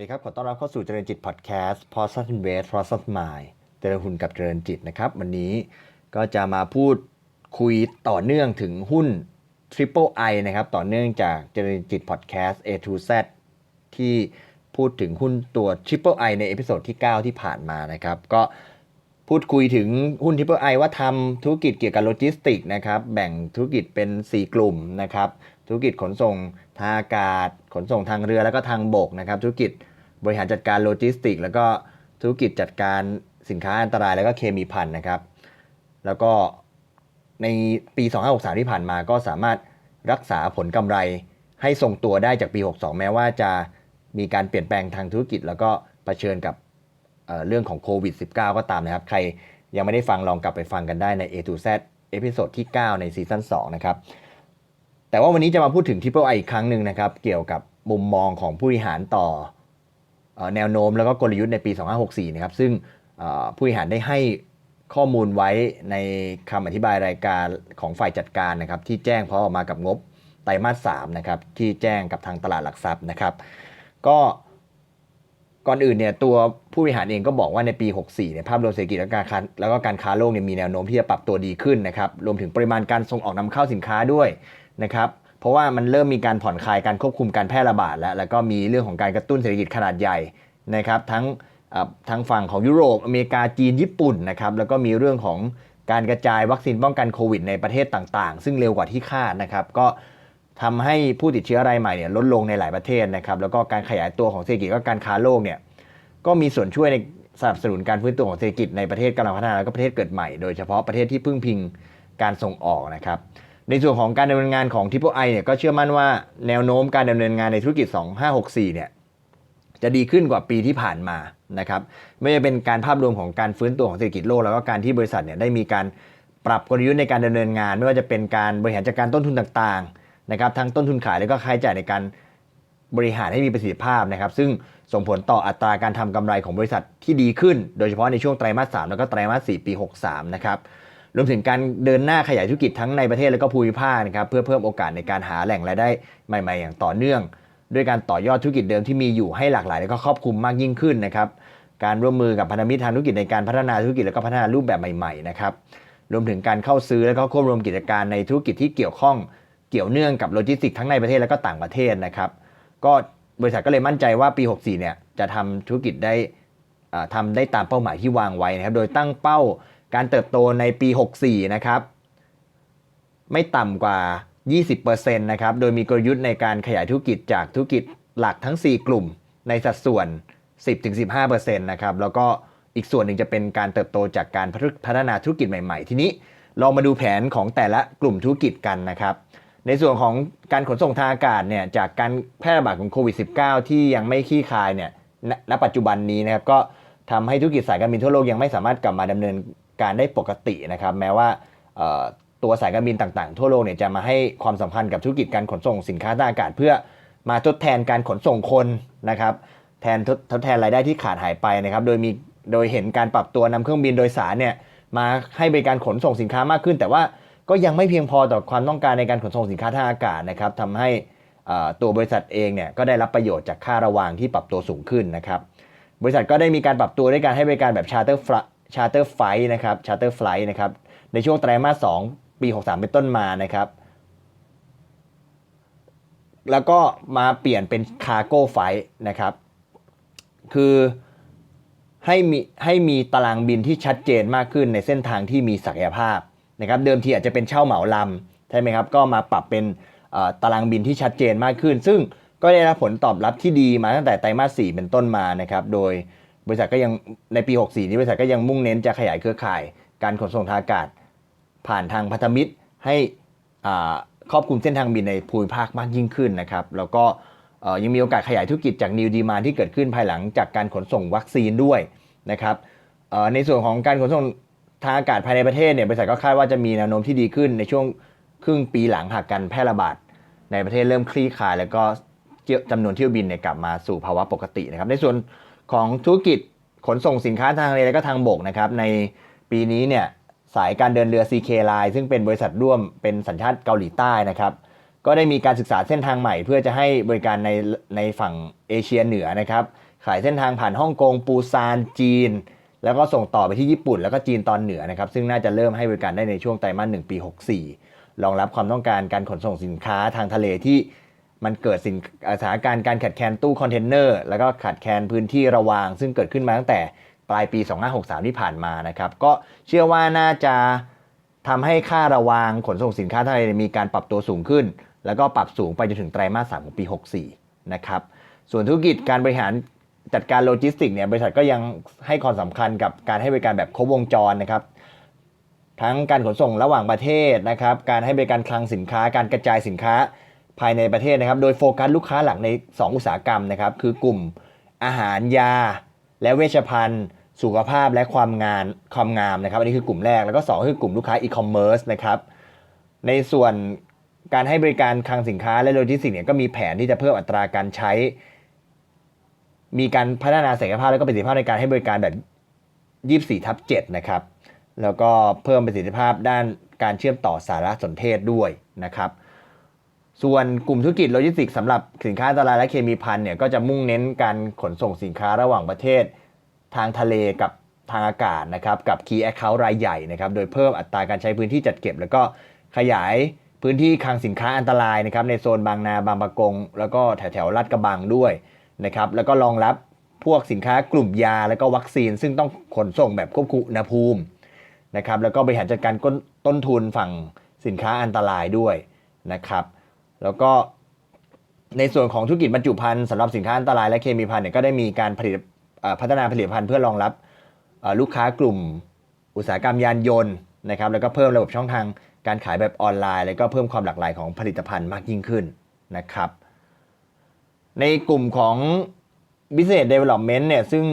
ดีครับ ขอต้อนรับเข้าสู่เจริญจิตพอดแคสต์ p o s t Invest p o s t Mind เจริญหุ้นกับเจริญจิตนะครับ วันนี้ก็จะมาพูดคุยต่อเนื่องถึงหุ้น Triple I นะครับ ต่อเนื่องจากเจริญจิตพอดแคสต์ A to Z ที่พูดถึงหุ้นตัว Triple I ในเอพิโซดที่ 9 ที่ผ่านมานะครับ ก็พูดคุยถึงหุ้น Triple I ว่าทำธุรกิจเกี่ยวกับโลจิสติกนะครับ แบ่งธุรกิจเป็น 4 กลุ่มนะครับธุรกิจขนส่งทางอากาศ ขนส่งทางเรือแล้วก็ทางบกนะครับ ธุรกิจ บริหารจัดการโลจิสติก แล้วก็ธุรกิจจัดการสินค้าอันตรายแล้วก็เคมีพันนะครับ แล้วก็ในปี 2563 ที่ผ่านมาก็สามารถรักษาผลกำไรให้ทรงตัวได้จากปี 62 แม้ว่าจะมีการเปลี่ยนแปลงทางธุรกิจ แล้วก็เผชิญกับเเรื่องของโควิด -19 ก็ตามนะครับ ใครยังไม่ได้ฟังลองกลับไปฟังกันได้ใน A to Z เอพิโซดที่ 9 ในซีซั่น2นะครับ แต่ว่าวันนี้จะมาพูดถึง Triple I อีกครั้งหนึ่งนะครับ เกี่ยวกับมุมมองของผู้บริหารต่อ แนวโน้มแล้วก็กลยุทธ์ในปี 2564 นะครับ ซึ่งผู้บริหารได้ให้ข้อมูลไว้ในคำอธิบายรายการของฝ่ายจัดการนะครับ ที่แจ้งพร้อมออกมากับงบไตรมาส3นะครับที่แจ้งกับทางตลาดหลักทรัพย์นะครับ ก็ก่อนอื่นเนี่ยตัวผู้บริหารเองก็บอกว่าในปี 64เนี่ยภาพรวมเศรษฐกิจและการค้าแล้วก็การค้าโลกเนี่ยมีแนวโน้มที่จะปรับตัวดีขึ้นนะครับ รวมถึงปริมาณการส่งออกนำเข้าสินค้าด้วยนะครับ เพราะว่ามันเริ่มมีการผ่อนคลายการควบคุมการแพร่ระบาดแล้ว แล้วก็มีเรื่องของการกระตุ้นเศรษฐกิจขนาดใหญ่นะครับทั้งทั้งฝั่งของยุโรปอเมริกาจีนญี่ปุ่นนะครับแล้วก็มีเรื่องของการกระจายวัคซีนป้องกันโควิดในประเทศต่างๆ ซึ่งเร็วกว่าที่คาดนะครับก็ทำให้ผู้ติดเชื้อรายใหม่เนี่ยลดลงในหลายประเทศนะครับแล้วก็การขยายตัวของเศรษฐกิจและการค้าโลกเนี่ยก็มีส่วนช่วยในสนับสนุนการฟื้นตัวของเศรษฐกิจในประเทศกำลังพัฒนาแล้วก็ประเทศเกิดใหม่โดยเฉพาะประเทศที่พึ่งพิงการส่งออกนะครับ ในส่วนของการดำเนินงานของ Triple I เนี่ยก็เชื่อมั่นว่าแนวโน้มการดำเนินงานในธุรกิจ 2564 เนี่ยจะดีขึ้นกว่าปีที่ผ่านมานะครับไม่ว่าจะเป็นการภาพรวมของการฟื้นตัวของเศรษฐกิจโลกแล้วก็การที่บริษัทเนี่ยได้มีการปรับกลยุทธ์ในการดำเนินงาน ไม่ว่าจะเป็นการบริหารจัดการต้นทุนต่างๆนะครับทั้งต้นทุนขายแล้วก็ค่าใช้จ่ายในการบริหารให้มีประสิทธิภาพนะครับ ซึ่งส่งผลต่ออัตราการทำกำไรของบริษัทที่ดีขึ้น โดยเฉพาะในช่วงไตรมาส 3 แล้วก็ไตรมาส 4 ปี 63 นะครับ รวมถึงการเดินหน้าขยายธุรกิจทั้งในประเทศและก็ภูมิภาคนะครับเพื่อเพิ่มโอกาสในการหาแหล่งรายได้ใหม่ ๆ อย่างต่อเนื่อง ด้วยการต่อยอดธุรกิจเดิมที่มีอยู่ให้หลากหลาย และก็ครอบคลุมมากยิ่งขึ้นนะครับการร่วมมือกับพันธมิตรทางธุรกิจในการพัฒนาธุรกิจและก็พัฒนารูปแบบใหม่ๆนะครับรวมถึงการเข้าซื้อและก็ควบรวมกิจการในธุรกิจที่เกี่ยวข้องเกี่ยวเนื่องกับโลจิสติกส์ทั้งในประเทศและก็ต่างประเทศนะครับก็บริษัทก็เลยมั่นใจว่าปี 64เนี่ยจะทำธุรกิจได้อ่าทำได้ตามเป้าหมายที่วางไว้นะครับโดยตั้งเป้า การเติบโตในปี 64 นะครับ ไม่ต่ำกว่า 20%นะครับ โดยมีกลยุทธ์ในการขยายธุรกิจจากธุรกิจหลักทั้ง 4 กลุ่มในสัดส่วน 10-15%นะครับ แล้วก็อีกส่วนหนึ่งจะเป็นการเติบโตจากการพัฒนาธุรกิจใหม่ๆ ทีนี้ลองมาดูแผนของแต่ละกลุ่มธุรกิจกันนะครับ ในส่วนของการขนส่งทางอากาศเนี่ยจากการแพร่ระบาดของโควิด -19 ที่ยังไม่คลี่คลายเนี่ยณปัจจุบันนี้นะครับก็ทำให้ธุรกิจสายการบินทั่วโลกยังไม่สามารถกลับมาดำเนิน การได้ปกตินะครับ แม้ว่าตัวสายการบินต่างๆ ทั่วโลกเนี่ยจะมาให้ความสำคัญกับธุรกิจการขนส่งสินค้าทางอากาศ เพื่อมาทดแทนการขนส่งคนนะครับแทนทดแทนรายได้ที่ขาดหายไปนะครับ โดยมีโดยเห็นการปรับตัวนำเครื่องบินโดยสารเนี่ยมาให้บริการขนส่งสินค้ามากขึ้น แต่ว่าก็ยังไม่เพียงพอต่อความต้องการในการขนส่งสินค้าทางอากาศนะครับทำให้ตัวบริษัทเองเนี่ยก็ได้รับประโยชน์จากค่าระวางที่ปรับตัวสูงขึ้นนะครับบริษัทก็ได้มีการปรับตัวด้วยการให้บริการแบบ charter flight charter flight นะครับ charter flight นะครับ ในช่วงไตรมาส 2 ปี 63 เป็นต้นมานะครับ แล้วก็มาเปลี่ยนเป็น cargo flight นะครับ คือให้มีให้มีตารางบินที่ชัดเจนมากขึ้นในเส้นทางที่มีศักยภาพนะครับ เดิมทีอาจจะเป็นเช่าเหมาลำใช่ไหมครับ ก็มาปรับเป็นตารางบินที่ชัดเจนมากขึ้น ซึ่งก็ได้รับผลตอบรับที่ดีมาตั้งแต่ไตรมาส 4 เป็นต้นมานะครับ โดย บริษัทก็ยังในปี 64 นี้บริษัทก็ยังมุ่งเน้นจะขยายเครือข่าย การขนส่งทางอากาศ ผ่านทางพันธมิตรให้ครอบคลุมเส้นทางบินในภูมิภาคมากยิ่งขึ้นนะครับ แล้วก็ยังมีโอกาสขยายธุรกิจจาก New Demand ที่เกิดขึ้นภายหลังจากการขนส่งวัคซีนด้วยนะครับในส่วนของการขนส่งทางอากาศภายในประเทศเนี่ยบริษัทก็คาดว่าจะมีแนวโน้มที่ดีขึ้นในช่วงครึ่งปีหลังหากการแพร่ระบาดในประเทศเริ่มคลี่คลาย แล้วก็จำนวนเที่ยวบินเนี่ยกลับมาสู่ภาวะปกตินะครับในส่วน ของธุรกิจขนส่งสินค้าทางทะเลและก็ทางบกนะครับในปีนี้เนี่ยสายการเดินเรือ CK Line ซึ่งเป็นบริษัทร่วมเป็นสัญชาติเกาหลีใต้นะครับก็ได้มีการศึกษาเส้นทางใหม่ เพื่อจะให้บริการในในฝั่งเอเชียเหนือนะครับขายเส้นทางผ่านฮ่องกงปูซานจีน แล้วก็ส่งต่อไปที่ญี่ปุ่น แล้วก็จีนตอนเหนือนะครับซึ่งน่าจะเริ่มให้บริการได้ในช่วงไตรมาสหนึ่งปี 64 รองรับความต้องการการขนส่งสินค้าทางทะเลที่ มันเกิดสินสถานการณ์การขาดแคลนตู้คอนเทนเนอร์แล้วก็ขาดแคลนพื้นที่ระวาง ซึ่งเกิดขึ้นมาตั้งแต่ปลายปี 2563 ที่ผ่านมานะครับ ก็เชื่อว่าน่าจะทำให้ค่าระวางขนส่งสินค้าไทะเลมีการปรับตัวสูงขึ้น แล้วก็ปรับสูงไปจนถึงไตรมาส3ของปี 64 นะครับ ส่วนธุรกิจการบริหารจัดการโลจิสติกส์เนี่ยบริษัทก็ยังให้ความสำคัญกับการให้บริการแบบครบวงจรนะครับทั้งการขนส่งระหว่างประเทศนะครับ การให้บริการคลังสินค้า การกระจายสินค้า ภายในประเทศนะครับ โดยโฟกัสลูกค้าหลักใน 2 อุตสาหกรรมนะครับ คือกลุ่มอาหารยา และเวชภัณฑ์ สุขภาพและความงานความงามนะครับ อันนี้คือกลุ่มแรกแล้วก็ 2 คือกลุ่มลูกค้าอีคอมเมิร์ซนะครับ ในส่วนการให้บริการคลังสินค้าและโลจิสติกส์เนี่ยก็มีแผนที่จะเพิ่มอัตราการใช้ มีการพัฒนาศักยภาพและก็ประสิทธิภาพในการให้บริการแบบ 24 ทับ 7 นะครับ แล้วก็เพิ่มประสิทธิภาพด้านการเชื่อมต่อสารสนเทศด้วยนะครับ ส่วนกลุ่มธุรกิจโลจิสติกส์สำหรับสินค้าอันตรายและเคมีภัณฑ์เนี่ยก็จะมุ่งเน้นการขนส่งสินค้าระหว่างประเทศ ทางทะเลกับทางอากาศนะครับกับ Key Account รายใหญ่นะครับโดยเพิ่มอัตราการใช้พื้นที่จัดเก็บ แล้วก็ขยายพื้นที่คลังสินค้าอันตรายนะครับในโซนบางนาบางปะกง แล้วก็แถวแถวลาดกระบังด้วยนะครับแล้วก็รองรับพวกสินค้ากลุ่มยาแล้วก็วัคซีน ซึ่งต้องขนส่งแบบควบคุมอุณหภูมินะครับแล้วก็บริหารจัดการต้นทุนฝั่งสินค้าอันตรายด้วยนะครับ แล้วก็ในส่วนของธุรกิจบรรจุภัณฑ์สำหรับสินค้าอันตรายและเคมีภัณฑ์เนี่ยก็ได้มีการผลิตพัฒนาผลิตภัณฑ์เพื่อรองรับลูกค้ากลุ่มอุตสาหกรรมยานยนต์นะครับแล้วก็เพิ่มระบบช่องทางการขายแบบออนไลน์ แล้วก็เพิ่มความหลากหลายของผลิตภัณฑ์มากยิ่งขึ้นนะครับ ในกลุ่มของ Business Development เนี่ยซึ่ง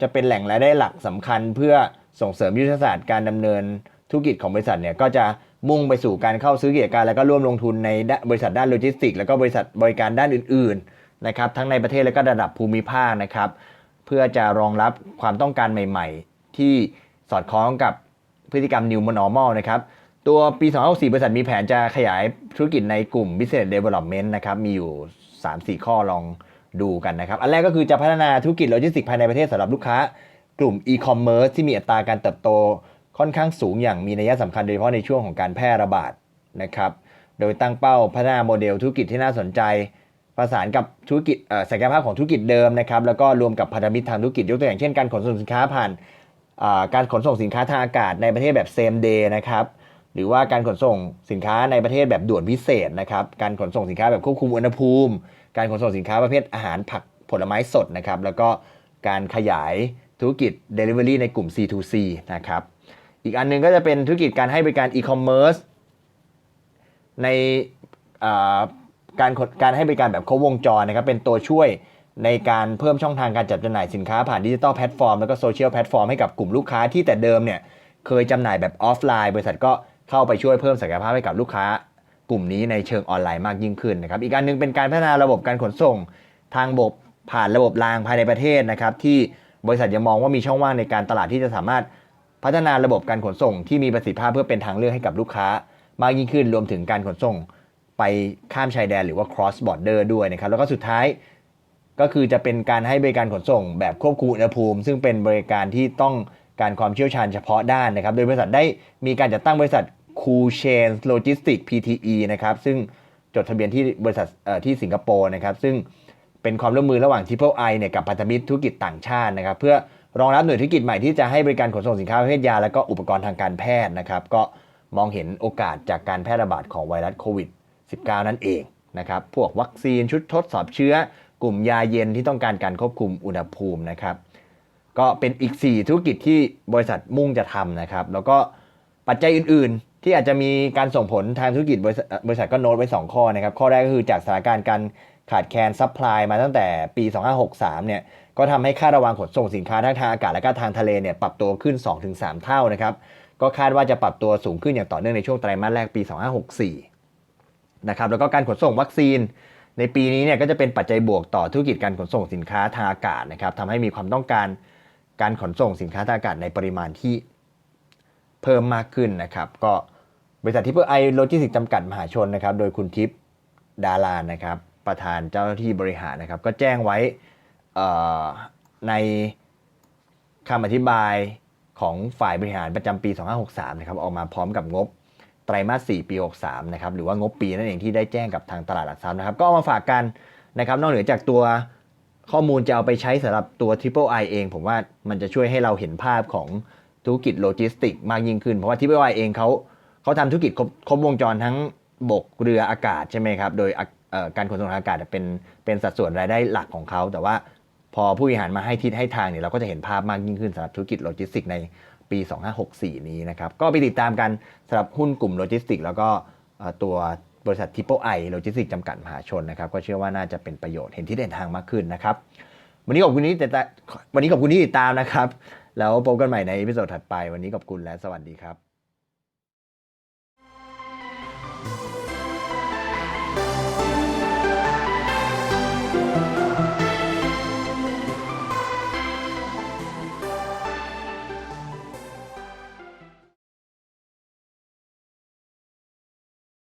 จะเป็นแหล่งรายได้หลักสำคัญเพื่อส่งเสริมยุทธศาสตร์การดำเนินธุรกิจของบริษัทเนี่ยก็จะ มุ่งไปสู่การเข้าซื้อกิจการ แล้วก็ร่วมลงทุนในบริษัทด้านโลจิสติกส์แล้วก็บริษัทบริการด้านอื่นๆนะครับทั้งในประเทศและก็ระดับภูมิภาคนะครับเพื่อจะรองรับความต้องการใหม่ ๆ ที่สอดคล้องกับพฤติกรรม New Normal นะครับตัวปี 2064บริษัทมีแผนจะขยายธุรกิจในกลุ่ม Business Development นะครับมีอยู่ 3-4 ข้อลองดูกันนะครับ อันแรกก็คือจะพัฒนาธุรกิจโลจิสติกส์ภายในประเทศสำหรับลูกค้ากลุ่ม e-commerce ที่มีอัตราการเติบโต ค่อนข้างสูงอย่างมีนัยสำคัญโดยเฉพาะในช่วงของการแพร่ระบาดนะครับ โดยตั้งเป้าพัฒนาโมเดลธุรกิจที่น่าสนใจ ประสานกับธุรกิจศักยภาพของธุรกิจเดิมนะครับ แล้วก็รวมกับพันธมิตรทางธุรกิจยกตัวอย่างเช่นการขนส่งสินค้าผ่านการขนส่งสินค้าทางอากาศในประเทศแบบ same day นะครับ หรือว่าการขนส่งสินค้าในประเทศแบบด่วนพิเศษนะครับ การขนส่งสินค้าแบบควบคุมอุณหภูมิ การขนส่งสินค้าประเภทอาหารผักผลไม้สดนะครับ แล้วก็การขยายธุรกิจ Delivery ในกลุ่ม C2C นะครับ อีกอันหนึงก็จะเป็นธุรกิจการให้บริการ e-commerce ในการการให้บริการแบบครบวงจรนะครับเป็นตัวช่วยในการเพิ่มช่องทางการจัดจำหน่ายสินค้าผ่านดิจิ t a ลแพลตฟอร์มแล้วก็โซเชียลแพลตฟอร์มให้กับกลุ่มลูกค้าที่แต่เดิมเนี่ยเคยจำหน่ายแบบออฟไลน์ บริษัทก็เข้าไปช่วยเพิ่มศักยภาพให้กับลูกค้ากลุ่มนี้ในเชิงออนไลน์มากยิ่งขึ้นนะครับอีกอันหนึงเป็นการพัฒนาระบบการขนส่งทางบกผ่านระบบรางภายในประเทศนะครับที่บริษัทยังมองว่ามีช่องว่างในการตลาดที่จะสามารถ พัฒนาระบบการขนส่งที่มีประสิทธิภาพเพื่อเป็นทางเลือกให้กับลูกค้า มากยิ่งขึ้นรวมถึงการขนส่งไปข้ามชายแดนหรือว่า cross border ด้วยนะครับแล้วก็สุดท้ายก็คือจะเป็นการให้บริการขนส่งแบบควบคุมอุณหภูมิ ซึ่งเป็นบริการที่ต้องการความเชี่ยวชาญเฉพาะด้านนะครับ โดยบริษัทได้มีการจัดตั้งบริษัท Cool Chain Logistics PTE นะครับ ซึ่งจดทะเบียนที่บริษัทที่สิงคโปร์นะครับ ซึ่งเป็นความร่วมมือระหว่าง Triple I เนี่ยกับพันธมิตรธุรกิจต่างชาตินะครับ เพื่อ รองรับหน่วยธุรกิจใหม่ที่จะให้บริการขนส่งสินค้าประเภทยา และก็อุปกรณ์ทางการแพทย์นะครับ ก็มองเห็นโอกาสจากการแพร่ระบาดของไวรัสโควิด -19 นั่นเองนะครับ พวกวัคซีนชุดทดสอบเชื้อ กลุ่มยาเย็นที่ต้องการการควบคุมอุณหภูมินะครับ ก็เป็นอีก 4 ธุรกิจที่บริษัทมุ่งจะทำนะครับ แล้วก็ปัจจัยอื่น ๆ ที่อาจจะมีการส่งผลทางธุรกิจบริษัทก็โน้ตไว้ 2 ข้อนะครับ ข้อแรกก็คือจากสถานการณ์การขาดแคลนซัพพลายมาตั้งแต่ปี 2563 เนี่ย ก็ทำให้ค่าระวางขนส่งสินค้าทั้งทางอากาศและก็ทางทะเลเนี่ยปรับตัวขึ้น 2-3 เท่านะครับก็คาดว่าจะปรับตัวสูงขึ้นอย่างต่อเนื่องในช่วงไตรมาสแรกปี 2564นะครับแล้วก็การขนส่งวัคซีน ในปีนี้เนี่ยก็จะเป็นปัจจัยบวกต่อธุรกิจการขนส่งสินค้าทางอากาศนะครับทำให้มีความต้องการการขนส่งสินค้าทางอากาศในปริมาณที่เพิ่มมากขึ้นนะครับก็บริษัททิปเปอร์ไอโลจิสติกจำกัดมหาชนนะครับโดยคุณทิพย์ดารานนะครับประธานเจ้าหน้าที่บริหารนะครับก็แจ้งไว้ ในคำอธิบายของฝ่ายบริหารประจำปี 2563 นะครับออกมาพร้อมกับงบไตรมาส 4 ปี 63 นะครับหรือว่างบปีนั่นเองที่ได้แจ้งกับทางตลาดหลักทรัพย์นะครับก็เอามาฝากกันนะครับนอกเหนือจากตัวข้อมูลจะเอาไปใช้สำหรับตัว Triple I เอง ผมว่ามันจะช่วยให้เราเห็นภาพของธุรกิจโลจิสติกมากยิ่งขึ้น เพราะว่า Triple I เองเขาเขาทำธุรกิจครบครบวงจรทั้งบกเรืออากาศใช่ไหมครับ โดยการขนส่งอากาศเป็นเป็นสัดส่วนรายได้หลักของเขาแต่ว่า พอผู้บริหารมาให้ทิศให้ทางเนี่ยเราก็จะเห็นภาพมากยิ่งขึ้นสำหรับธุรกิจโลจิสติกในปี 2564 นี้นะครับ ก็ไปติดตามกันสำหรับหุ้นกลุ่มโลจิสติกแล้วก็ตัวบริษัท Triple I โลจิสติกจำกัดมหาชนนะครับ ก็เชื่อว่าน่าจะเป็นประโยชน์เห็นที่เด่นทางมากขึ้นนะครับ วันนี้ขอบคุณที่ติดตามวันนี้ขอบคุณที่ติดตามนะครับ แล้วพบกันใหม่ในพิโซดถัดไป วันนี้ขอบคุณและสวัสดีครับ